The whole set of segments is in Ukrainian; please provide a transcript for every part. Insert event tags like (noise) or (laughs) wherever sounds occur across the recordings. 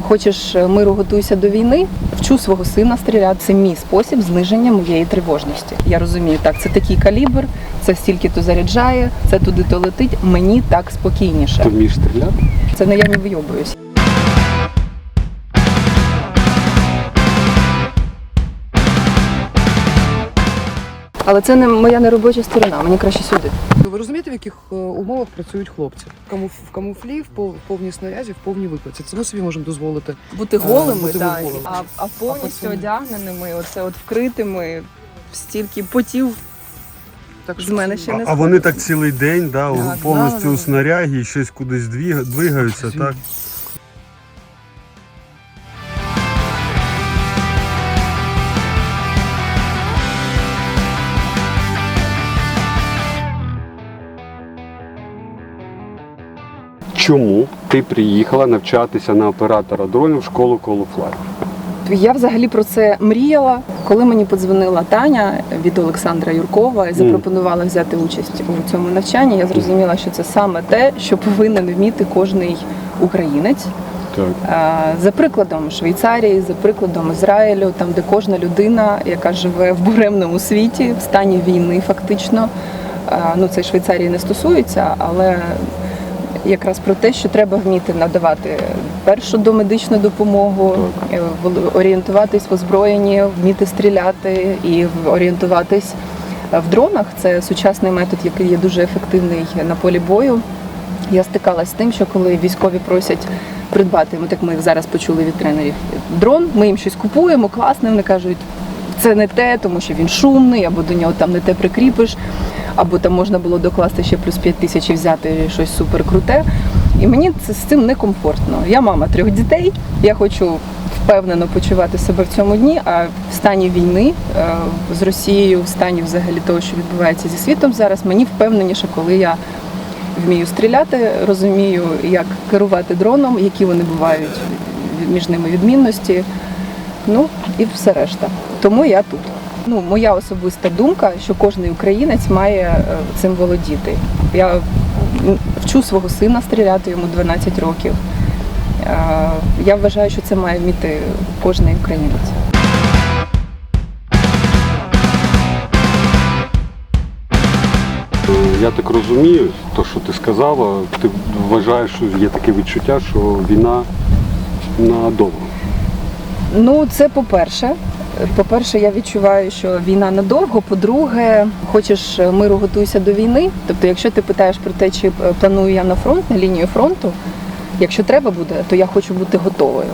хочеш миру, готуйся до війни. Вчу свого сина стріляти. Це мій спосіб зниження моєї тривожності. Я розумію, так, це такий калібр, це стільки то заряджає, це туди то летить. Мені так спокійніше. Ти вмієш стріляти? Це не я не вийобуюсь. Але це не моя неробоча сторона, мені краще сюди. Ви розумієте, в яких е, умовах працюють хлопці? В камуф- в камуфлі, в пов- в повній снарязі, в повній виклиці. Це ми собі можемо дозволити. Бути Е, голими, бути так. голими. А, а повністю пацани? одягненими, оце от вкритими, стільки потів Так з мене ще не А вони так цілий день, да, Так, повністю у снарягі, і щось кудись двіга- двигаються, так? Чому ти приїхала навчатися на оператора дронів в школу Колофлай? Я взагалі про це мріяла, коли мені подзвонила Таня від Олександра Юркова і запропонувала взяти участь у цьому навчанні. Я зрозуміла, що це саме те, що повинен вміти кожний українець. За прикладом Швейцарії, за прикладом Ізраїлю, там де кожна людина, яка живе в буремному світі, в стані війни, фактично. Ну це Швейцарії не стосується, але якраз про те, що треба вміти надавати першу домедичну допомогу, е, орієнтуватись в озброєнні, вміти стріляти і орієнтуватись в дронах. Це сучасний метод, який є дуже ефективний на полі бою. Я стикалась з тим, що коли військові просять придбати, так ми зараз почули від тренерів дрон, ми їм щось купуємо, класне, вони кажуть, це не те, тому що він шумний, або до нього там не те прикріпиш, або там можна було докласти ще плюс 5 тисяч і взяти щось супер круте. І мені це з цим некомфортно. Я мама трьох дітей, я хочу впевнено почувати себе в цьому дні, а в стані війни е, з Росією, в стані взагалі того, що відбувається зі світом зараз, мені впевненіше, коли я вмію стріляти, розумію, як керувати дроном, які вони бувають між ними відмінності. Ну і все решта. Тому я тут. Ну, моя особиста думка, що кожен українець має е, цим володіти. Я вчу свого сина стріляти, йому 12 років. Е, Я вважаю, що це має вміти кожен українець. Я так розумію, то, що ти сказала, ти вважаєш, що є таке відчуття, що війна надовго. Ну, це по-перше. По-перше, я відчуваю, що війна надовго. По-друге, хочеш миру, готуйся до війни. Тобто, якщо ти питаєш про те, чи е, планую я на фронт, на лінію фронту, якщо треба буде, то я хочу бути готовою.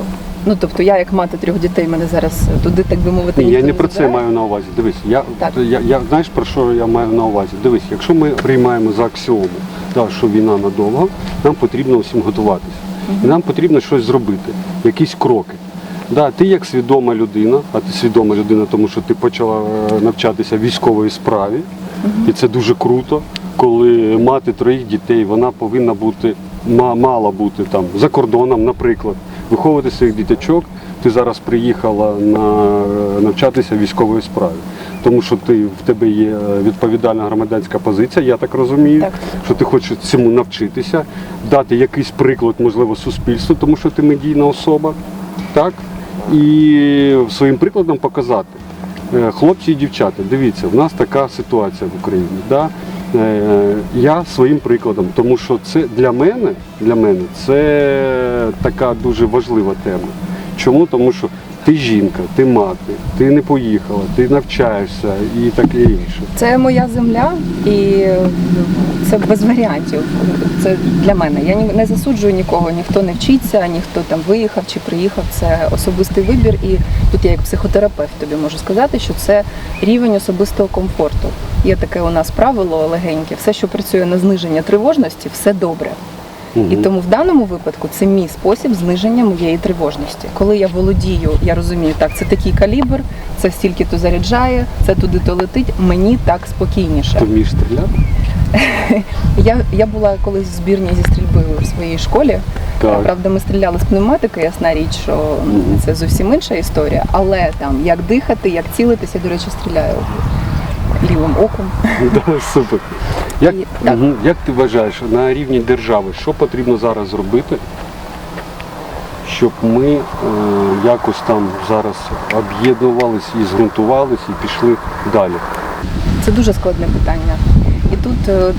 Ну тобто, я як мати трьох дітей, мене зараз туди, так би мовити, Ні, я не про це маю на увазі. Дивись, я, Так. я, я знаєш про що я маю на увазі? Дивись, якщо ми приймаємо за аксіому, да, що війна надовго, нам потрібно всім готуватися. І нам потрібно щось зробити, якісь кроки. Да, ти як свідома людина, а ти свідома людина, тому що ти почала е, навчатися військової справі, і це дуже круто, коли мати троїх дітей, вона повинна бути, мала бути там за кордоном, наприклад, виховувати своїх діточок. Ти зараз приїхала на е, навчатися військової справі, тому що ти в тебе є е, відповідальна громадянська позиція, я так розумію, Так. що ти хочеш цьому навчитися, дати якийсь приклад, можливо, суспільству, тому що ти медійна особа, так? І своїм прикладом показати. Е, Хлопці і дівчата, дивіться, в нас така ситуація в Україні. Да? Е, Я своїм прикладом, тому що це для мене, для мене це така дуже важлива тема. Чому? Тому що ти жінка, ти мати, ти не поїхала, ти навчаєшся і таке інше. Це моя земля, і це без варіантів. Це для мене. Я не засуджую нікого, ніхто не вчиться, ніхто там виїхав чи приїхав. Це особистий вибір. І тут я як психотерапевт тобі можу сказати, що це рівень особистого комфорту. Є таке у нас правило легеньке. Все, що працює на зниження тривожності, все добре. І тому в даному випадку це мій спосіб зниження моєї тривожності. Коли я володію, я розумію, так, це такий калібр, це стільки то заряджає, це туди то летить. Мені так спокійніше. Ти вмієш стріляти? (laughs) Я, я була колись в збірні зі стрільби в своїй школі. Так. Правда, ми стріляли з пневматики, ясна річ, що це зовсім інша історія. Але там як дихати, як цілитися, до речі, стріляю лівим оком. (laughs) Да, супер. Як, І- так. мгм. як ти вважаєш, на рівні держави, що потрібно зараз зробити, щоб ми е, якось там зараз об'єднувалися і зґрунтувалися і пішли далі. Це дуже складне питання. І тут е,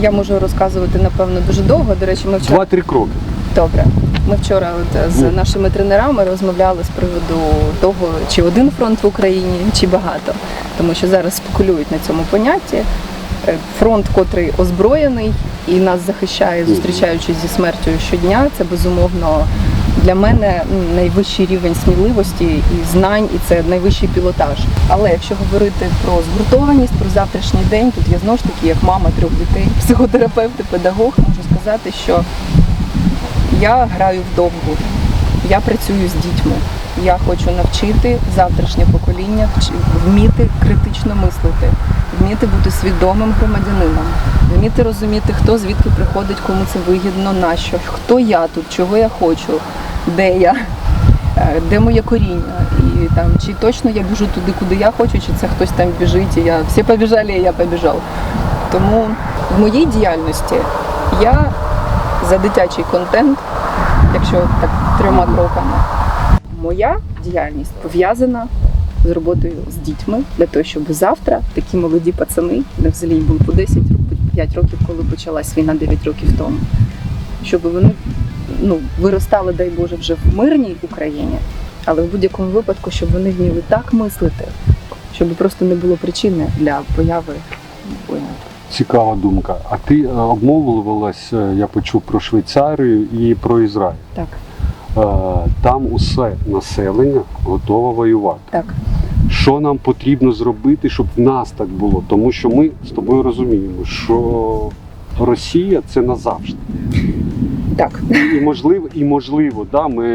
я можу розказувати напевно дуже довго. До речі, ми вчора Два-три кроки. добре. Ми вчора от е, з Ну. нашими тренерами розмовляли з приводу того, чи один фронт в Україні, чи багато. Тому що зараз спекулюють на цьому понятті. Е, Фронт, котрий озброєний і нас захищає, зустрічаючись зі смертю щодня, це безумовно для мене найвищий рівень сміливості і знань, і це найвищий пілотаж. Але якщо говорити про згуртованість, про завтрашній день, тут я знову ж таки, як мама трьох дітей, психотерапевт і педагог, можу сказати, що я граю в довгу, я працюю з дітьми. Я хочу навчити завтрашнє покоління вміти критично мислити, вміти бути свідомим громадянином, вміти розуміти, хто звідки приходить, кому це вигідно, нащо, хто я тут, чого я хочу, де я, е, де моє коріння, і там чи точно я біжу туди, куди я хочу, чи це хтось там біжить, і я всі побіжали, і я побіжав. Тому в моїй діяльності я за дитячий контент, якщо так трьома кроками. Моя діяльність пов'язана з роботою з дітьми для того, щоб завтра такі молоді пацани, не взагалі їм було по 10 років, по 5 років, коли почалась війна 9 років тому, щоб вони ну, виростали, дай Боже, вже в мирній Україні, але в будь-якому випадку, щоб вони вміли так мислити, щоб просто не було причини для появи війни. Цікава думка. А ти е, обмовлювалась, е, я почув про Швейцарію і про Ізраїль. Так, Е, Там усе населення готове воювати. так. Що нам потрібно зробити, щоб в нас так було? Тому що ми з тобою розуміємо, що Росія це назавжди. Так, І можливо, і можливо, да, ми,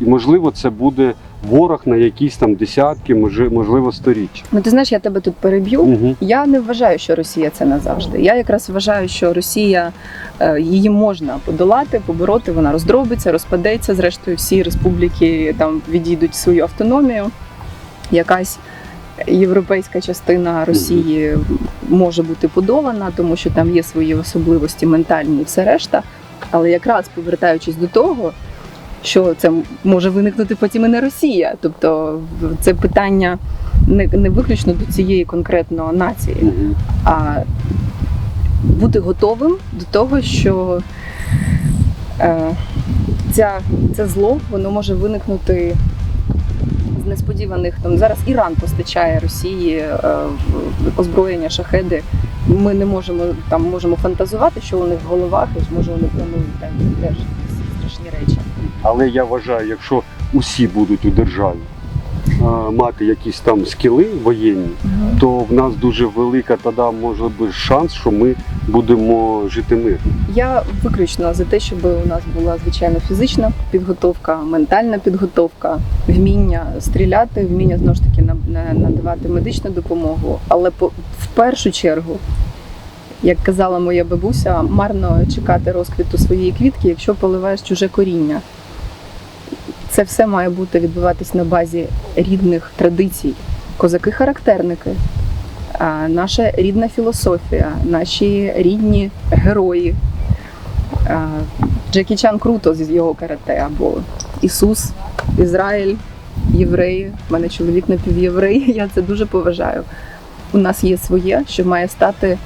і можливо, це буде ворог на якісь там десятки, можливо, сторіччя. ну ти знаєш, я тебе тут переб'ю. Угу. Я не вважаю, що Росія це назавжди. Я якраз вважаю, що Росія е, її можна подолати, побороти. Вона роздробиться, розпадеться. Зрештою, всі республіки там відійдуть свою автономію. Якась європейська частина Росії може бути подолана, тому що там є свої особливості ментальні і все решта. Але якраз повертаючись до того, що це може виникнути потім і не Росія, тобто це питання не, не виключно до цієї конкретно нації, а бути готовим до того, що е, ця, це зло воно може виникнути з несподіваних там зараз Іран постачає Росії е, озброєння шахеди. Ми не можемо там можемо фантазувати, що у них в головах, і може вони планують там теж. Але я вважаю, якщо усі будуть у державі е, мати якісь там скіли воєнні, то в нас дуже велика тоді може бути шанс, що ми будемо жити мирно. Я виключно за те, щоб у нас була звичайно фізична підготовка, ментальна підготовка, вміння стріляти, вміння знову ж таки на- на- надавати медичну допомогу. Але по в першу чергу, як казала моя бабуся, марно чекати розквіту своєї квітки, якщо поливаєш чуже коріння. Це все має бути відбуватись на базі рідних традицій. Козаки-характерники, наша рідна філософія, наші рідні герої. Джекі Чан круто з його карате, або Ісус, Ізраїль, євреї. У мене чоловік напівєврей, (laughs) я це дуже поважаю. У нас є своє, що має стати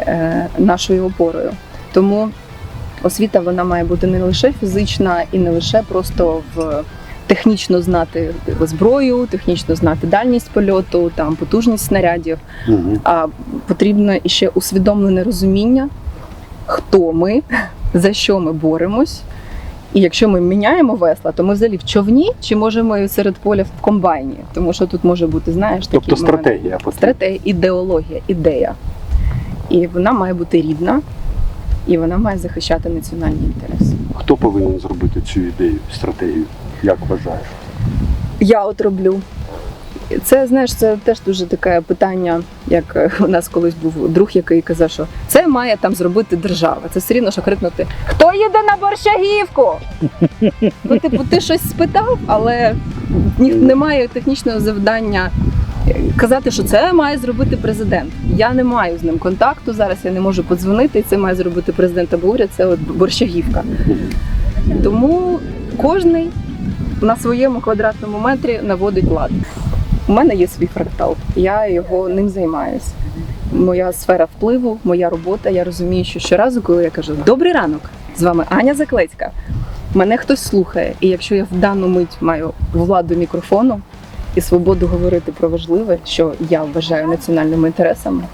е, нашою опорою. Тому освіта вона має бути не лише фізична і не лише просто в технічно знати зброю, технічно знати дальність польоту, там потужність снарядів Угу. а потрібно іще усвідомлене розуміння, хто ми, за що ми боремось. І якщо ми міняємо весла, то ми взагалі в човні чи можемо серед поля в комбайні, тому що тут може бути, знаєш, такі Тобто стратегія стратегія, ідеологія, ідея. І вона має бути рідна, і вона має захищати національні інтереси. Хто повинен зробити цю ідею, стратегію? Як вважаєш? Я от роблю. Це знаєш, це теж дуже таке питання, як е, у нас колись був друг, який казав, що це має там зробити держава. Це все рівно, що крикнути Хто їде на борщагівку? Ну, типу, ти щось спитав, але немає технічного завдання казати, що це має зробити президент. Я не маю з ним контакту зараз. Я не можу подзвонити. і Це має зробити президент або уряд. Це от борщагівка. Тому кожний на своєму квадратному метрі наводить лад. У мене є свій фрактал, я його ним займаюся. Моя сфера впливу, моя робота. Я розумію, що щоразу, коли я кажу Добрий ранок, з вами Аня Заклецька. Мене хтось слухає, і якщо я в дану мить маю владу мікрофону і свободу говорити про важливе, що я вважаю національними інтересами,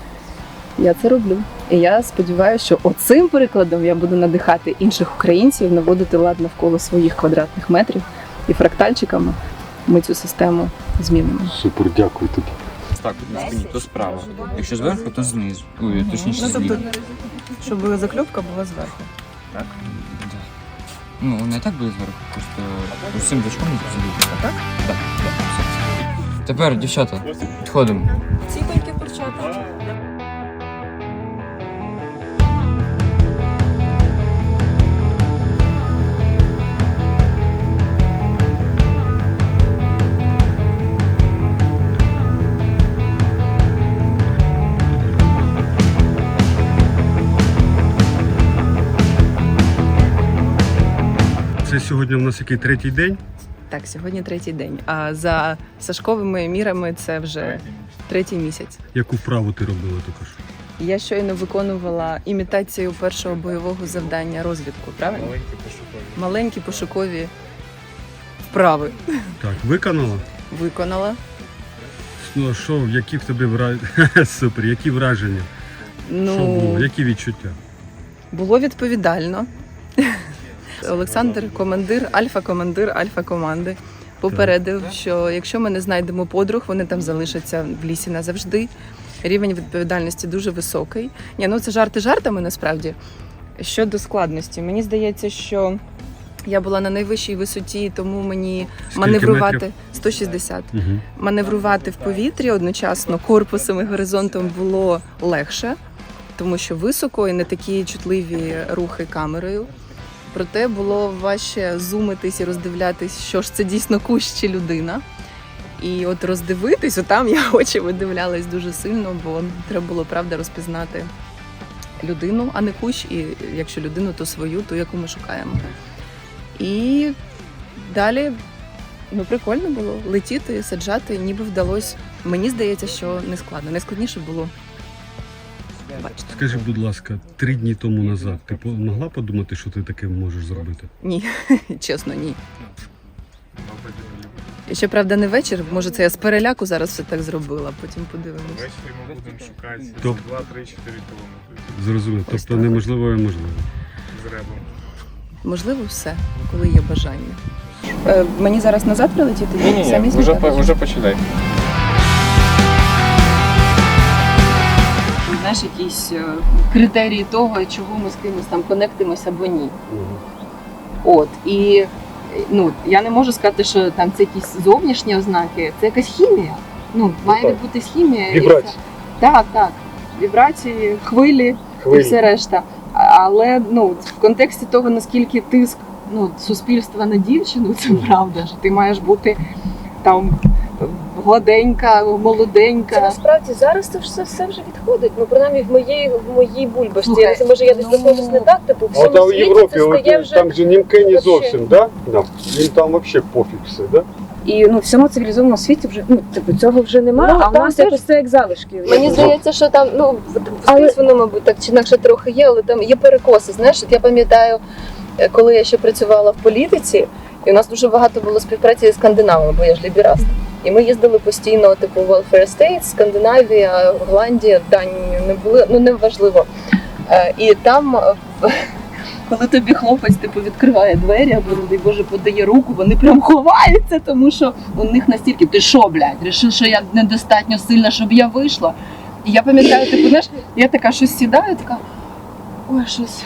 я це роблю. І я сподіваюся, що оцим прикладом я буду надихати інших українців наводити лад навколо своїх квадратних метрів і фрактальчиками ми цю систему змінимо. Супер, дякую тобі. Так, на спині, то справа. Якщо зверху, то знизу. Ой, точніше, Ну, тобто, зліва. щоб закльопка була зверху. Так? Ну, не так буде зверху, просто цим бочком заліти. Так? Так, так. Тепер, дівчата, підходимо. Ціпеньки перчатки. Це сьогодні в нас який третій день. Так, сьогодні третій день. А за Сашковими мірами це вже третій місяць. Яку вправу ти робила також? Я щойно виконувала імітацію першого бойового завдання розвідку, правильно? Маленькі пошукові. Маленькі пошукові вправи Так, виконала? виконала. Ну, а що, які в тебе враження? (laughs) Супер, які враження? Ну, Що було? Які відчуття? було відповідально. Олександр, командир, альфа-командир, альфа-команди, попередив, що якщо ми не знайдемо подруг, вони там залишаться в лісі назавжди. Рівень відповідальності дуже високий. Ні, ну це жарти жартами насправді. Щодо складності, мені здається, що я була на найвищій висоті, тому мені Скільки маневрувати метрів? 160. Угу. Маневрувати в повітрі одночасно корпусом і горизонтом було легше, тому що високо і не такі чутливі рухи камерою. Проте було важче зумитись і роздивлятись, що ж це дійсно кущ чи людина. І от роздивитись, отам я очі видивлялась дуже сильно, бо треба було правда розпізнати людину, а не кущ, і якщо людину, то свою, ту, яку ми шукаємо. І далі ну, прикольно було летіти, саджати, ніби вдалося. Мені здається, що не складно. Найскладніше було бачите. Скажи, будь ласка, три дні тому назад ти могла подумати, що ти таке можеш зробити? Ні, (laughs) чесно, ні. І ще правда не вечір. Може, це я з переляку зараз все так зробила, потім подивимось. Ввечері ми будемо шукати Топ. 2-3-4 кілометри Зрозумів. Ось Тобто так. неможливо і можливо. з ребом. Можливо, все, коли є бажання. Е, мені зараз назад прилетіти? Ні, ні, Самі ні, вже, вже починай. Знаєш, якісь е, критерії того, чого ми з кимось там конектимося або ні. От і ну я не можу сказати, що там це якісь зовнішні ознаки, це якась хімія. Ну має так. відбутись хімія. і Вібрації. все. Так, так. Вібрації, хвилі, і все решта. Але ну в контексті того, наскільки тиск ну, суспільства на дівчину, це правда, що ти маєш бути там гладенька, Це молоденька. насправді зараз це все, все вже відходить. Ну принаймні в моїй в моїй бульбашці. Слухай, я не знаю, може я десь ну, знаходжусь не так, типу в А всьому там в світі Європі, це стає вже там же німке не вообще. зовсім, да? Да. Їм там взагалі пофіг все, да? і ну в всьому цивілізованому світі вже ну типу цього вже немає. Ну, а в там нас теж- якось це як залишки. Мені здається, що там ну Але- скрізь воно, мабуть, так чи інакше трохи є, але там є перекоси. Знаєш, от я пам'ятаю, е, коли я ще працювала в політиці, і у нас дуже багато було співпраці з скандинавами, бо я ж лібіраст. І ми їздили постійно, типу, Welfare States, Скандинавія, Голландія, Данію не були, ну не важливо. Е, І там, е, (laughs) коли тобі хлопець типу відкриває двері або, не дай Боже, подає руку, вони прям ховаються, тому що у них настільки ти що, блядь, рішив, що я недостатньо сильна, щоб я вийшла. І я пам'ятаю, типу, знаєш, я така щось сідаю, така, ой, щось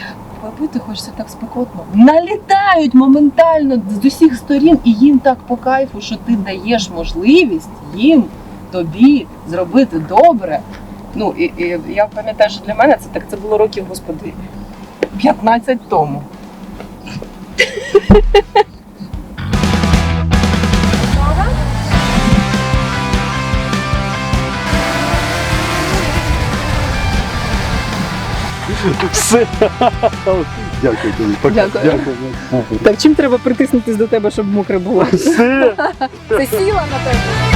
попити хочеться так спекотно. Налітають моментально з усіх сторін, і їм так по кайфу, що ти даєш можливість їм тобі зробити добре. Ну і, і я пам'ятаю, що для мене це так це було років, господи, 15 тому. Все. Дякую тобі. Пока. Дякую. Дякую. Так чим треба притиснутись до тебе, щоб мокре було? Все. Це сіла на тебе.